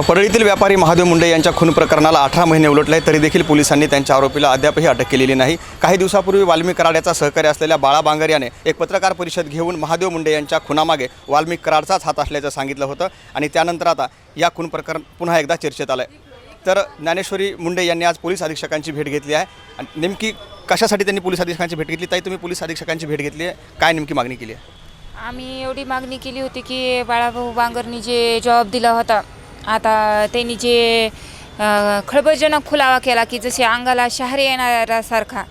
परळीतील व्यापारी महादेव मुंडे यांच्या खून प्रकरणाला अठरा महिने उलटले तरी देखील पोलिसांनी त्यांच्या आरोपीला अद्यापही अटक केलेली नाही. काही दिवसापूर्वी वाल्मिक कराड्याचा सहकारी असलेल्या बाळा बांगर याने एक पत्रकार परिषद घेऊन महादेव मुंडे यांच्या खुनामागे वाल्मिक कराडचाच हात असल्याचं सांगितलं होतं आणि त्यानंतर आता या खून प्रकरण पुन्हा एकदा चर्चेत आलं आहे तर ज्ञानेश्वरी मुंडे यांनी आज पोलीस अधीक्षकांची भेट घेतली आहे. आणि नेमकी कशासाठी त्यांनी पोलीस अधीक्षकांची भेट घेतली? ताई तुम्ही पोलीस अधीक्षकांची भेट घेतली आहे. काय नेमकी मागणी केली आहे? आम्ही एवढी मागणी केली होती की बाळाभाऊ बांगरनी जे जॉब दिला होता आता त्यांनी जे खळबळजनक खुलावा केला की जसे अंगाला शहरे येणाऱ्यासारखा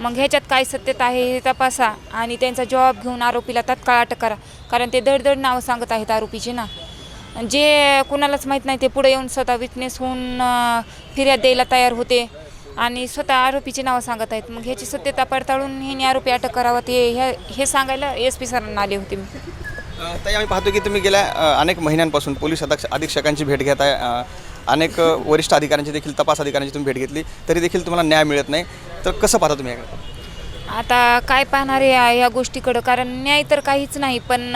मग ह्याच्यात काय सत्यता आहे हे तपासा आणि त्यांचा जॉब घेऊन आरोपीला तत्काळ अटक करा. कारण ते दडदड नावं सांगत आहेत आरोपीचे ना. जे कुणालाच माहीत नाही ते पुढे येऊन स्वतः विटनेस होऊन फिर्याद द्यायला तयार होते आणि स्वतः आरोपीची नावं सांगत आहेत. मग ह्याची सत्यता पडताळून ह्याने आरोपी अटक करावं ते ह्या हे सांगायला एस पी सरांना आले होते. मी ताई आम्ही पाहतो की तुम्ही गेल्या अनेक महिन्यांपासून पोलीस अधक्ष अधीक्षकांची भेट घेत आहे अनेक वरिष्ठ अधिकाऱ्यांची देखील तपास अधिकाऱ्यांची तुम्ही भेट घेतली. तरी देखील तुम्हाला न्याय मिळत नाही. तर कसं पाहता तुम्ही याकडे? आता काय पाहणार आहे या- गोष्टीकडं? कारण न्याय तर काहीच नाही पण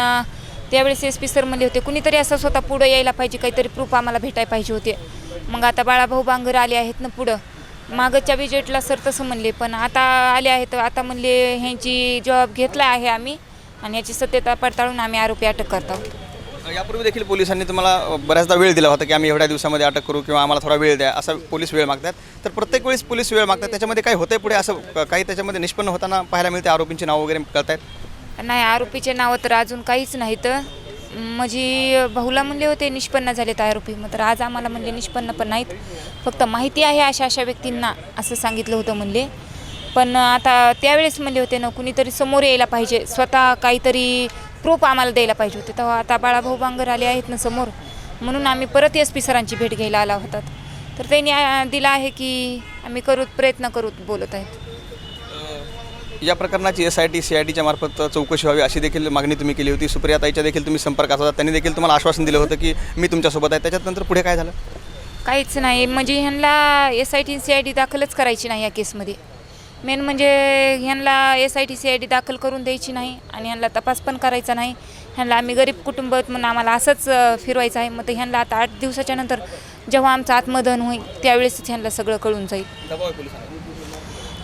त्यावेळेस एस पी सर म्हणले होते कुणीतरी असं स्वतः पुढं यायला पाहिजे काहीतरी प्रूफ आम्हाला भेटायला पाहिजे होते. मग आता बाळाभाऊ बांगर आले आहेत ना पुढं. मागच्या विजेटला सर तसं म्हणले पण आता आले आहेत. आता म्हणले ह्यांची जॉब घेतला आहे आम्ही. आणि याची सत्यता पडताळून आम्ही आरोपी अटक करत. यापूर्वी देखील पोलिसांनी तुम्हाला बऱ्याचदा वेळ दिला होता की आम्ही एवढ्या दिवसामध्ये अटक करू किंवा आम्हाला थोडा वेळ द्या असा पोलीस वेळ मागतात. तर प्रत्येक वेळेस पोलीस वेळ मागतात. त्याच्यामध्ये काही होतंय पुढे? असं काही त्याच्यामध्ये निष्पन्न होताना पाहायला मिळते आरोपींची नावं वगैरे कळत आहेत नाही आरोपीचे नावं तर अजून काहीच नाहीत. म्हणजे भाऊला म्हणले होते निष्पन्न झालेत आरोपी मग तर आज आम्हाला म्हणले निष्पन्न पण नाहीत. फक्त माहिती आहे अशा अशा व्यक्तींना असं सांगितलं होतं म्हणले पण आता त्यावेळेस म्हणले होते ना कुणीतरी समोर यायला पाहिजे. स्वतः काहीतरी प्रूफ आम्हाला द्यायला पाहिजे होते. तेव्हा आता बाळाभाऊ बांगर आले आहेत ना समोर. म्हणून आम्ही परत एस पी सरांची भेट घ्यायला आला होतात तर त्यांनी दिला आहे की आम्ही करू प्रयत्न करू बोलत आहेत. या प्रकरणाची S I T C I टीच्या मार्फत चौकशी व्हावी अशी देखील मागणी तुम्ही केली होती. सुप्रियाताईच्या देखील तुम्ही संपर्कात होता त्यांनी देखील तुम्हाला आश्वासन दिलं होतं की मी तुमच्यासोबत आहे. त्याच्यात नंतर पुढे काय झालं? काहीच नाही. म्हणजे ह्यांना S I T C I D दाखलच करायची नाही या केसमध्ये. मेन म्हणजे ह्यांना S I T C I D दाखल करून द्यायची नाही आणि ह्यांना तपास पण करायचा नाही. ह्यांना आम्ही गरीब कुटुंब म्हणून आम्हाला असंच फिरवायचं आहे. मग ते ह्यांना आता आठ दिवसाच्या नंतर जेव्हा आमचं आत्मदहन होईल त्यावेळेसच ह्यांना सगळं कळून जाईल.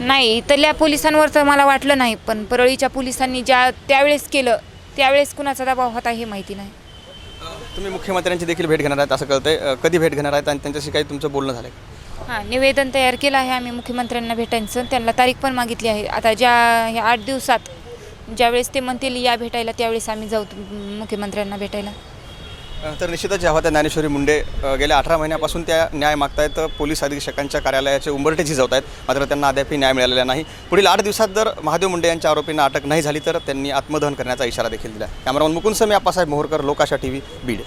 नाही इथल्या पोलिसांवर तर मला वाटलं नाही पण परळीच्या पोलिसांनी ज्या त्यावेळेस केलं त्यावेळेस कुणाचा दबाव होता हे माहिती नाही. तुम्ही मुख्यमंत्र्यांची देखील भेट घेणार आहेत असं कळतंय. कधी भेट घेणार आहेत आणि त्यांच्याशी काही तुमचं बोलणं झालं हां निवेदन तयार केलं आहे आम्ही मुख्यमंत्र्यांना भेटायचं. त्यांना तारीख पण मागितली आहे. आता ज्या ह्या आठ दिवसात ज्यावेळेस ते म्हणतील या भेटायला त्यावेळेस आम्ही जाऊ मुख्यमंत्र्यांना भेटायला. तर निश्चितच जेव्हा त्या ज्ञानेश्वरी मुंडे गेल्या अठरा महिन्यापासून त्या न्याय मागतायत पोलीस अधीक्षकांच्या कार्यालयाचे उंबरठे झिजवत आहेत मात्र त्यांना अद्यापही न्याय मिळालेला नाही. पुढील आठ दिवसात जर महादेव मुंडे यांच्या आरोपींना अटक नाही झाली तर त्यांनी आत्मदहन करण्याचा इशारा देखील दिला cameraman Mukund Sami Appasaheb Mohorkar Lokasha T V Beed.